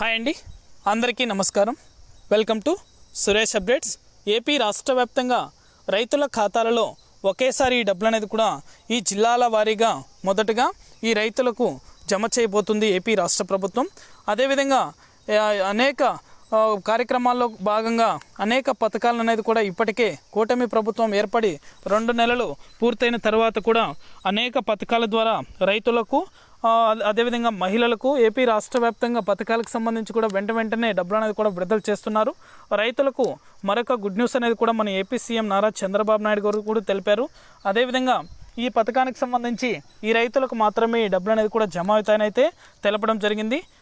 Hi అండి. అందరికీ నమస్కారం. Welcome to Suresh updates. AP రాష్ట్ర వ్యాప్తంగా రైతుల ఖాతాలలో ఒకేసారి ఈ డబ్బులు అనేది కూడా ఈ జిల్లాల వారీగా మొదటగా ఈ రైతులకు జమ చేయబోతుంది ఏపీ రాష్ట్ర ప్రభుత్వం. అదేవిధంగా అనేక కార్యక్రమాల్లో భాగంగా అనేక పథకాలు అనేది కూడా ఇప్పటికే కూటమి ప్రభుత్వం ఏర్పడి రెండు నెలలు పూర్తయిన తర్వాత కూడా అనేక పథకాల ద్వారా రైతులకు అదే- అదేవిధంగా మహిళలకు ఏపీ రాష్ట్ర వ్యాప్తంగా పథకాలకు సంబంధించి కూడా వెంట వెంటనే డబ్బులు అనేది కూడా విడుదల చేస్తున్నారు. రైతులకు మరొక గుడ్ న్యూస్ అనేది కూడా మన ఏపీ సీఎం నారా చంద్రబాబు నాయుడు గారు కూడా తెలిపారు. అదేవిధంగా ఈ పథకానికి సంబంధించి ఈ రైతులకు మాత్రమే ఈ డబ్బులు అనేది కూడా జమ అవుతాయని అయితే తెలపడం జరిగింది.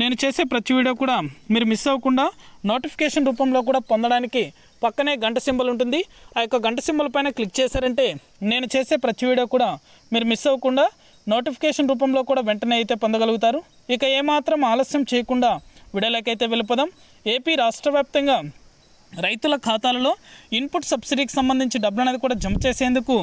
నేను చేసే ప్రతి వీడియో కూడా మీరు మిస్ అవ్వకుండా నోటిఫికేషన్ రూపంలో కూడా పొందడానికి పక్కనే గంట సింబల్ ఉంటుంది. ఆ యొక్క గంట సింబల్ పైన క్లిక్ చేశారంటే నేను చేసే ప్రతి వీడియో కూడా మీరు మిస్ అవ్వకుండా నోటిఫికేషన్ రూపంలో కూడా వెంటనే అయితే పొందగలుగుతారు. ఇక ఏమాత్రం ఆలస్యం చేయకుండా వీడియోలకైతే వెళ్ళిపోదాం. ఏపీ రాష్ట్ర వ్యాప్తంగా రైతుల ఖాతాలలో ఇన్పుట్ సబ్సిడీకి సంబంధించి డబ్బులు అనేది కూడా జమ చేసేందుకు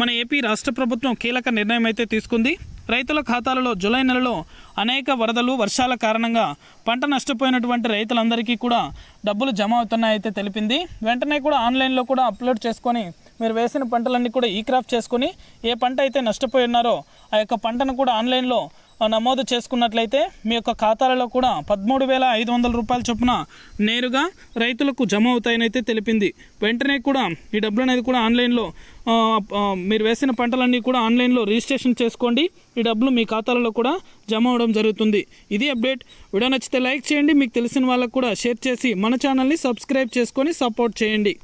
మన ఏపీ రాష్ట్ర ప్రభుత్వం కీలక నిర్ణయం అయితే తీసుకుంది. రైతుల ఖాతాలలో జూలై నెలలో అనేక వరదలు వర్షాల కారణంగా పంట నష్టపోయినటువంటి రైతులందరికీ కూడా డబ్బులు జమ అవుతున్నాయైతే తెలిపింది. వెంటనే కూడా ఆన్లైన్లో కూడా అప్లోడ్ చేసుకొని మీరు వేసిన పంటలన్నీ కూడా ఈ క్రాఫ్ట్ చేసుకొని ఏ పంట అయితే నష్టపోయి ఉన్నారో ఆ యొక్క పంటను కూడా ఆన్లైన్లో నమోదు చేసుకున్నట్లయితే మీ యొక్క ఖాతాలలో కూడా పదమూడు వేల ఐదు వందల రూపాయల చొప్పున నేరుగా రైతులకు జమ అవుతాయని అయితే తెలిపింది. వెంటనే కూడా ఈ డబ్బులు అనేది కూడా ఆన్లైన్లో మీరు వేసిన పంటలన్నీ కూడా ఆన్లైన్లో రిజిస్ట్రేషన్ చేసుకోండి. ఈ డబ్బులు మీ ఖాతాలలో కూడా జమ అవడం జరుగుతుంది. ఇది అప్డేట్. వీడియో నచ్చితే లైక్ చేయండి. మీకు తెలిసిన వాళ్ళకు కూడా షేర్ చేసి మన ఛానల్ని సబ్స్క్రైబ్ చేసుకొని సపోర్ట్ చేయండి.